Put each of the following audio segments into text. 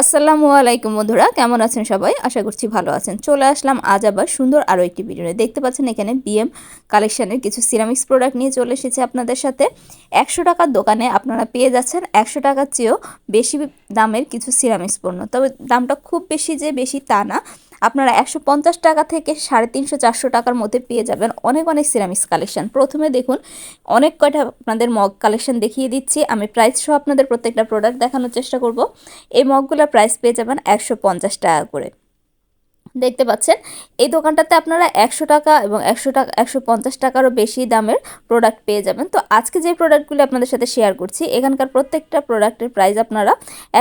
আসসালামু আলাইকুম বন্ধুরা, কেমন আছেন সবাই? আশা করছি ভালো আছেন। চলে আসলাম আজ আবার সুন্দর আরও একটি ভিডিও নিয়ে। দেখতে পাচ্ছেন এখানে বিএম কালেকশানের কিছু সিরামিক্স প্রোডাক্ট নিয়ে চলে এসেছে আপনাদের সাথে। একশো টাকার দোকানে আপনারা পেয়ে যাচ্ছেন একশো টাকার চেয়েও বেশি দামের কিছু সিরামিক্স পণ্য। তবে দামটা খুব বেশি যে বেশি তা না। আপনারা একশো পঞ্চাশ টাকা থেকে সাড়ে তিনশো, চারশো টাকার মধ্যে পেয়ে যাবেন অনেক অনেক সিরামিক্স কালেকশন। প্রথমে দেখুন, অনেক কয়টা আপনাদের মগ কালেকশন দেখিয়ে দিচ্ছি। আমি প্রাইস সহ আপনাদের প্রত্যেকটা প্রোডাক্ট দেখানোর চেষ্টা করব। এই মগগুলোর প্রাইস পেয়ে যাবেন একশো পঞ্চাশ টাকা করে। দেখতে পাচ্ছেন, এই দোকানটাতে আপনারা একশো টাকা এবং একশো টাকা, একশো পঞ্চাশ টাকারও বেশি দামের প্রোডাক্ট পেয়ে যাবেন। তো আজকে যে প্রোডাক্টগুলি আপনাদের সাথে শেয়ার করছি, এখানকার প্রত্যেকটা প্রোডাক্টের প্রাইস আপনারা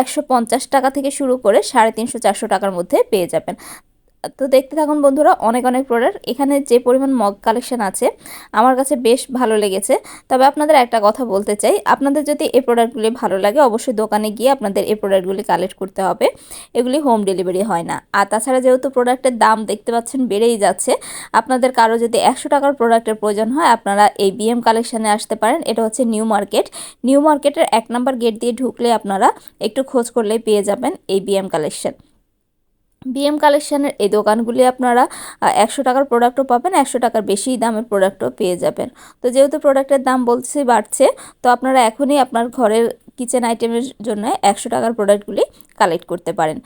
একশো পঞ্চাশ টাকা থেকে শুরু করে সাড়ে তিনশো, চারশো টাকার মধ্যে পেয়ে যাবেন। তো দেখতে থাকুন বন্ধুরা, অনেক অনেক প্রোডাক্ট। এখানে যে পরিমাণ মগ কালেকশন আছে, আমার কাছে বেশ ভালো লেগেছে। তবে আপনাদের একটা কথা বলতে চাই, আপনাদের যদি এই প্রোডাক্টগুলি ভালো লাগে, অবশ্যই দোকানে গিয়ে আপনাদের এই প্রোডাক্টগুলি কালেক্ট করতে হবে। এগুলি হোম ডেলিভারি হয় না। আর তাছাড়া যেহেতু প্রোডাক্টের দাম দেখতে পাচ্ছেন বেড়েই যাচ্ছে, আপনাদের কারও যদি একশো টাকার প্রোডাক্টের প্রয়োজন হয়, আপনারা এই বিএম কালেকশানে আসতে পারেন। এটা হচ্ছে নিউ মার্কেট নিউ মার্কেটের এক নাম্বার গেট দিয়ে ঢুকলে আপনারা একটু খোঁজ করলেই পেয়ে যাবেন এই বিএম কালেকশন বিএম কালেকশানের এই দোকানগুলি আপনারা একশো টাকার প্রোডাক্টও পাবেন, একশো টাকার বেশি দামের প্রোডাক্টও পেয়ে যাবেন। তো যেহেতু প্রোডাক্টের দাম বলছে বাড়ছে, তো আপনারা এখনই আপনার ঘরের কিচেন আইটেমের জন্য একশো টাকার প্রোডাক্টগুলি কালেক্ট করতে পারেন।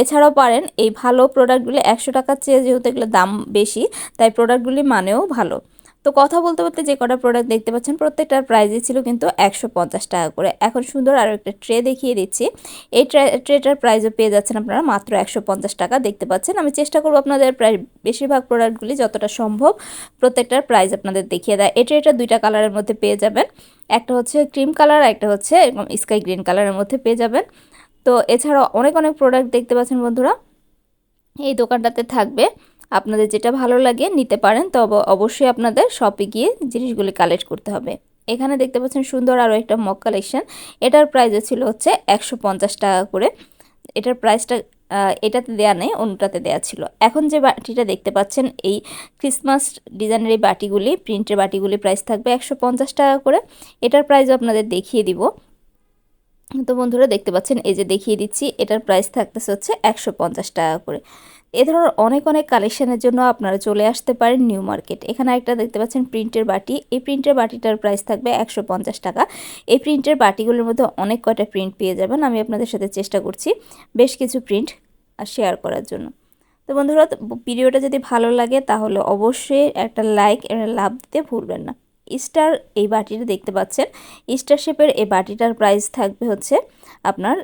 এছাড়াও পারেন, এই ভালো প্রোডাক্টগুলি একশো টাকার চেয়ে যেহেতু এগুলো দাম বেশি, তাই প্রোডাক্টগুলি মানেও ভালো। তো কথা বলতে বলতে যে কটা প্রোডাক্ট দেখতে পাচ্ছেন, প্রত্যেকটার প্রাইজই ছিল কিন্তু একশো পঞ্চাশ টাকা করে। এখন সুন্দর আরও একটা ট্রে দেখিয়ে দিচ্ছি। এই ট্রে ট্রেটার প্রাইজও পেয়ে যাচ্ছেন আপনারা মাত্র একশো পঞ্চাশ টাকা দেখতে পাচ্ছেন। আমি চেষ্টা করব আপনাদের প্রায় বেশিরভাগ প্রোডাক্টগুলি যতটা সম্ভব প্রত্যেকটার প্রাইস আপনাদের দেখিয়ে দেয়। এই ট্রেটা দুইটা কালারের মধ্যে পেয়ে যাবেন। একটা হচ্ছে ক্রিম কালার আর একটা হচ্ছে স্কাই গ্রিন কালারের মধ্যে পেয়ে যাবেন। তো এছাড়াও অনেক অনেক প্রোডাক্ট দেখতে পাচ্ছেন বন্ধুরা। এই দোকানটাতে থাকবে। আপনাদের যেটা ভালো লাগে নিতে পারেন, তবে অবশ্যই আপনাদের শপে গিয়ে জিনিসগুলি কালেক্ট করতে হবে। এখানে দেখতে পাচ্ছেন সুন্দর আরও একটা মক কালেকশন এটার প্রাইসও ছিল হচ্ছে একশো পঞ্চাশ টাকা করে। এটার প্রাইসটা এটাতে দেয়া নেই, অন্যটাতে দেয়া ছিল। এখন যে বাটিটা দেখতে পাচ্ছেন, এই ক্রিসমাস ডিজাইনের এই বাটিগুলি প্রিন্টের বাটিগুলি প্রাইস থাকবে একশো পঞ্চাশ টাকা করে। এটার প্রাইসও আপনাদের দেখিয়ে দিব। তো বন্ধুরা দেখতে পাচ্ছেন, এই যে দেখিয়ে দিচ্ছি, এটার প্রাইস থাকতেছে হচ্ছে একশো পঞ্চাশ টাকা করে। এ ধরনের অনেক অনেক কালেকশানের জন্য আপনারা চলে আসতে পারেন নিউ মার্কেট এখানে একটা দেখতে পাচ্ছেন প্রিন্টের বাটি। এই প্রিন্টের বাটিটার প্রাইস থাকবে একশো পঞ্চাশ টাকা। এই প্রিন্টের বাটিগুলোর মধ্যে অনেক কয়টা প্রিন্ট পেয়ে যাবেন, আমি আপনাদের সাথে চেষ্টা করছি বেশ কিছু প্রিন্ট শেয়ার করার জন্য। তো বন্ধুরা ভিডিওটা যদি ভালো লাগে তাহলে অবশ্যই একটা লাইক লাভ দিতে ভুলবেন না। স্টার এই বাটিটা দেখতে পাচ্ছেন। স্টার শেপের এই বাটিটার প্রাইস থাকবে হচ্ছে আপনার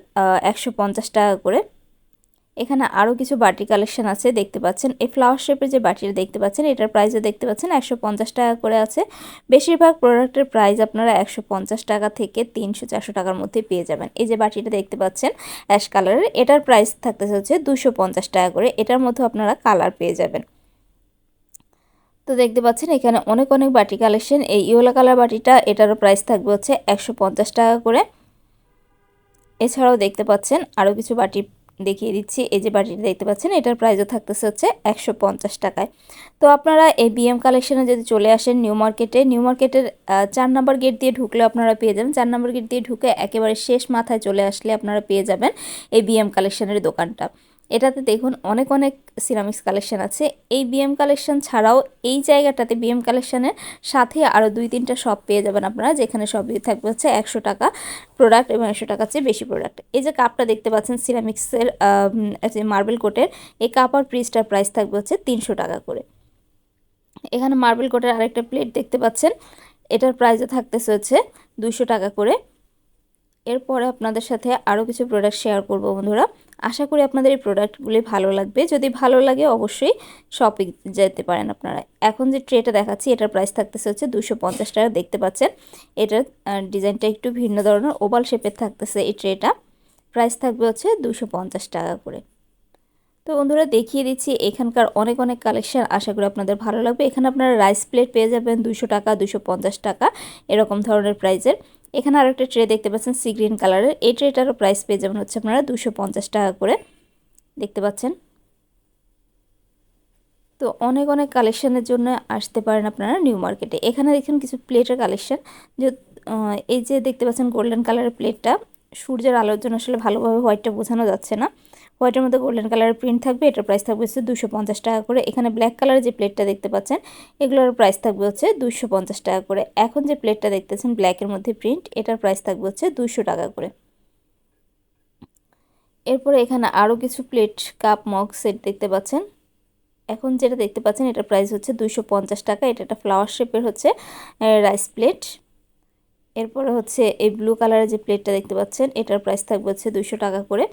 একশো পঞ্চাশ টাকা করে। এখানে আরও কিছু বাটি কালেকশন আছে, দেখতে পাচ্ছেন। এই ফ্লাওয়ার শেপের যে বাটিটা দেখতে পাচ্ছেন, এটার প্রাইসও দেখতে পাচ্ছেন, একশো পঞ্চাশ টাকা করে আছে। বেশিরভাগ প্রোডাক্টের প্রাইস আপনারা একশো পঞ্চাশ টাকা থেকে তিনশো চারশো টাকার মধ্যে পেয়ে যাবেন। এই যে বাটিটা দেখতে পাচ্ছেন অ্যাশ কালারের এটার প্রাইস থাকতেছে হচ্ছে দুশো টাকা করে। এটার মধ্যে আপনারা কালার পেয়ে যাবেন। তো দেখতে পাচ্ছেন, এখানে অনেক অনেক বাটি কালেকশন এই ইয়েলো কালার বাটিটা, এটারও প্রাইস থাকবে হচ্ছে একশো পঞ্চাশ টাকা করে। এছাড়াও দেখতে পাচ্ছেন আরও কিছু বাটি দেখিয়ে দিচ্ছি। এই যে বাটিটা দেখতে পাচ্ছেন, এটার প্রাইসও থাকতেছে হচ্ছে একশো পঞ্চাশ টাকায়। তো আপনারা এই বিএম কালেকশনে যদি চলে আসেন নিউ মার্কেটে নিউ মার্কেটের চার নম্বর গেট দিয়ে ঢুকলে আপনারা পেয়ে যাবেন। চার নম্বর গেট দিয়ে ঢুকে একেবারে শেষ মাথায় চলে আসলে আপনারা পেয়ে যাবেন এই বিএম কালেকশনের দোকানটা। এটাতে দেখুন অনেক অনেক সিরামিক্স কালেকশন আছে। এই বিএম কালেকশন ছাড়াও এই জায়গাটাতে বিএম কালেকশানের সাথে আরও দুই তিনটা শপ পেয়ে যাবেন আপনারা, যেখানে সবই থাকবে হচ্ছে একশো টাকা প্রোডাক্ট এবং একশো টাকা চেয়ে বেশি প্রোডাক্ট এই যে কাপটা দেখতে পাচ্ছেন সিরামিক্সের মার্বেল কোটের এই কাপ আর প্রিজটার প্রাইস থাকবে হচ্ছে তিনশো টাকা করে। এখানে মার্বেল কোটের আরেকটা প্লেট দেখতে পাচ্ছেন, এটার প্রাইসও থাকতেছে হচ্ছে দুশো টাকা করে। এরপরে আপনাদের সাথে আরও কিছু প্রোডাক্ট শেয়ার করব বন্ধুরা। আশা করি আপনাদের এই প্রোডাক্টগুলি ভালো লাগবে। যদি ভালো লাগে অবশ্যই শপিং যেতে পারেন আপনারা। এখন যে ট্রেটা দেখাচ্ছি, এটার প্রাইস থাকতেছে হচ্ছে দুশো টাকা, দেখতে পাচ্ছেন? এটার ডিজাইনটা একটু ভিন্ন ধরনের ওভাল শেপের থাকতেছে এই ট্রেটা প্রাইস থাকবে হচ্ছে দুশো টাকা করে। তো বন্ধুরা, দেখিয়ে দিচ্ছি, এখানকার অনেক অনেক কালেকশন আশা করি আপনাদের ভালো লাগবে। এখানে আপনারা রাইস প্লেট পেয়ে যাবেন দুশো টাকা দুশো টাকা, এরকম ধরনের প্রাইজের এখানে আর একটা ট্রে দেখতে পাচ্ছেন সি গ্রিন কালারের এই ট্রেটারও প্রাইস পেয়ে যাবেন হচ্ছে আপনারা দুশো টাকা করে। দেখতে পাচ্ছেন। তো অনেক অনেক কালেকশানের জন্য আসতে পারেন আপনারা নিউ মার্কেটে এখানে দেখুন কিছু প্লেটের কালেকশান যে এই যে দেখতে পাচ্ছেন গোল্ডেন কালারের প্লেটটা সূর্যের আলোর জন্য আসলে ভালোভাবে হোয়াইটটা বোঝানো যাচ্ছে না। হোয়াইটের মধ্যে গোল্ডেন কালারের প্রিন্ট থাকবে, এটার প্রাইস থাকবে হচ্ছে দুশো পঞ্চাশ টাকা করে। এখানে ব্ল্যাক কালারের যে প্লেটটা দেখতে পাচ্ছেন, এগুলোর প্রাইস থাকবে হচ্ছে দুশো পঞ্চাশ টাকা করে। এখন যে প্লেটটা দেখতেছেন ব্ল্যাকের মধ্যে প্রিন্ট এটার প্রাইস থাকবে হচ্ছে দুশো টাকা করে। এরপরে এখানে আরও কিছু প্লেট কাপ মগ সেট দেখতে পাচ্ছেন। এখন যেটা দেখতে পাচ্ছেন, এটার প্রাইস হচ্ছে দুশো টাকা। এটা একটা ফ্লাওয়ার শেপের হচ্ছে রাইস প্লেট এরপরে হচ্ছে এই ব্লু কালারের যে প্লেটটা দেখতে পাচ্ছেন, এটার প্রাইস থাকবে হচ্ছে দুশো টাকা করে।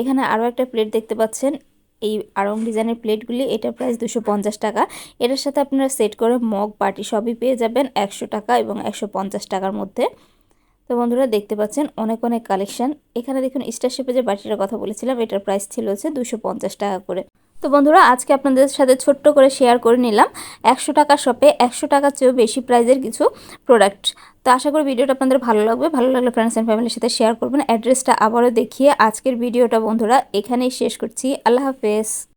এখানে আরও একটা প্লেট দেখতে পাচ্ছেন, এই আরং ডিজাইনের প্লেটগুলি এটার প্রাইস দুশো পঞ্চাশ টাকা। এটার সাথে আপনারা সেট করে মগ পার্টি সবই পেয়ে যাবেন একশো টাকা এবং একশো পঞ্চাশ টাকার মধ্যে। তো বন্ধুরা দেখতে পাচ্ছেন অনেক অনেক কালেকশন এখানে দেখুন স্টার শেপে যে বাটিটার কথা বলেছিলাম, এটার প্রাইস ছিল হচ্ছে দুশো পঞ্চাশ টাকা করে। তো বন্ধুরা, আজকে আপনাদের সাথে ছোট্ট করে শেয়ার করে নিলাম। একশো টাকা শপে একশো টাকার চেয়েও বেশি প্রাইজের কিছু প্রোডাক্ট তো আশা করি ভিডিওটা আপনাদের ভালো লাগবে। ভালো লাগলে ফ্রেন্ডস অ্যান্ড ফ্যামিলির সাথে শেয়ার করবেন। অ্যাড্রেসটা আবারও দেখিয়ে আজকের ভিডিওটা বন্ধুরা এখানেই শেষ করছি। আল্লাহ হাফেজ।